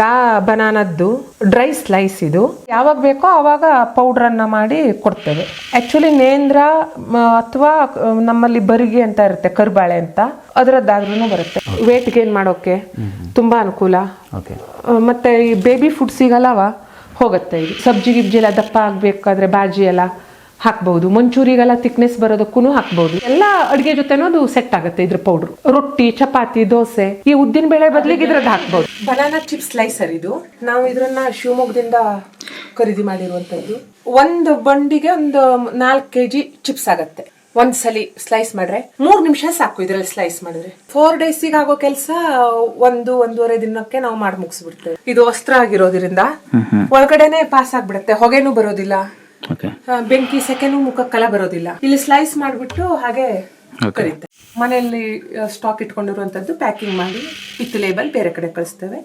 ರಾ ಬನಾನದ್ದು dry slice ಇದು. ಯಾವಾಗ ಬೇಕೋ ಆವಾಗ ಪೌಡ್ರನ್ನು ಮಾಡಿ ಕೊಡ್ತೇವೆ. ಆ್ಯಕ್ಚುಲಿ ನೇಂದ್ರ ಅಥವಾ ನಮ್ಮಲ್ಲಿ ಬರಿಗೆ ಅಂತ ಇರುತ್ತೆ ಕರ್ಬಾಳೆ ಅಂತ. ಅದರದ್ದಾದ್ರೂ ಬರುತ್ತೆ. ವೇಟ್ ಗೇನ್ ಮಾಡೋಕೆ? ತುಂಬಾ ಅನುಕೂಲ. ಮತ್ತು ಈ ಬೇಬಿ ಫುಡ್ ಸಿಗಲ್ಲವ ಹೋಗುತ್ತೆ ಇದು. ಸಬ್ಜಿ ಗಿಬ್ಜಿ ಎಲ್ಲ ದಪ್ಪ ಆಗಬೇಕಾದ್ರೆ ಬಾಜಿ ಎಲ್ಲ ಹಾಕ್ಬಹುದು ಮಂಚೂರಿಗೆಲ್ಲ ಥಿಕ್ನೆಸ್ ಬರೋದಕ್ಕೂ ಹಾಕ್ಬಹುದು ಎಲ್ಲ ಅಡುಗೆ ಜೊತೆನೂ ಅದು ಸೆಟ್ ಆಗುತ್ತೆ ಇದ್ರ ಪೌಡರ್ ರೊಟ್ಟಿ ಚಪಾತಿ ದೋಸೆ ಈ ಉದ್ದಿನ ಬೇಳೆ ಬದಲಿಗೆ ಇದ್ರದ್ದು ಹಾಕ್ಬಹುದು ಬನಾನಾ ಚಿಪ್ಸ್ ಸ್ಲೈಸರ್ ಇದು. ನಾವು ಇದ್ರನ್ನ ಶಿವಮೊಗ್ಗದಿಂದ ಖರೀದಿ ಮಾಡಿರುವಂತದ್ದು. ಒಂದು ಬಂಡಿಗೆ ಒಂದು ನಾಲ್ಕು ಕೆಜಿ ಚಿಪ್ಸ್ ಆಗತ್ತೆ. ಒಂದ್ ಸಲಿ ಸ್ಲೈಸ್ ಮಾಡ್ರೆ ಮೂರ್ ನಿಮಿಷ ಸಾಕು ಇದ್ರಲ್ಲಿ ಸ್ಲೈಸ್ ಮಾಡಿದ್ರೆ. ಫೋರ್ ಡೇಸಿಗೆ ಆಗೋ ಕೆಲಸ ಒಂದು ಒಂದೂವರೆ ದಿನಕ್ಕೆ ನಾವು ಮಾಡಿ ಮುಗಿಸ್ಬಿಡ್ತೇವೆ. ಇದು ವಸ್ತ್ರ ಆಗಿರೋದ್ರಿಂದ ಒಳಗಡೆನೆ ಪಾಸ್ ಆಗ್ಬಿಡುತ್ತೆ. ಹೊಗೆನೂ ಬರೋದಿಲ್ಲ. ಬೆಂಕಿ ಸೆಕೆನೂ ಮುಖಕ್ಕೆಲ್ಲ ಬರೋದಿಲ್ಲ. ಇಲ್ಲಿ ಸ್ಲೈಸ್ ಮಾಡ್ಬಿಟ್ಟು ಹಾಗೆ ಕರೀತೆ ಮನೆಯಲ್ಲಿ ಸ್ಟಾಕ್ ಇಟ್ಕೊಂಡಿರುವಂತದ್ದು ಪ್ಯಾಕಿಂಗ್ ಮಾಡಿ ವಿತ್ ಲೇಬಲ್ ಬೇರೆ ಕಡೆ ಕಳಿಸ್ತೇವೆ.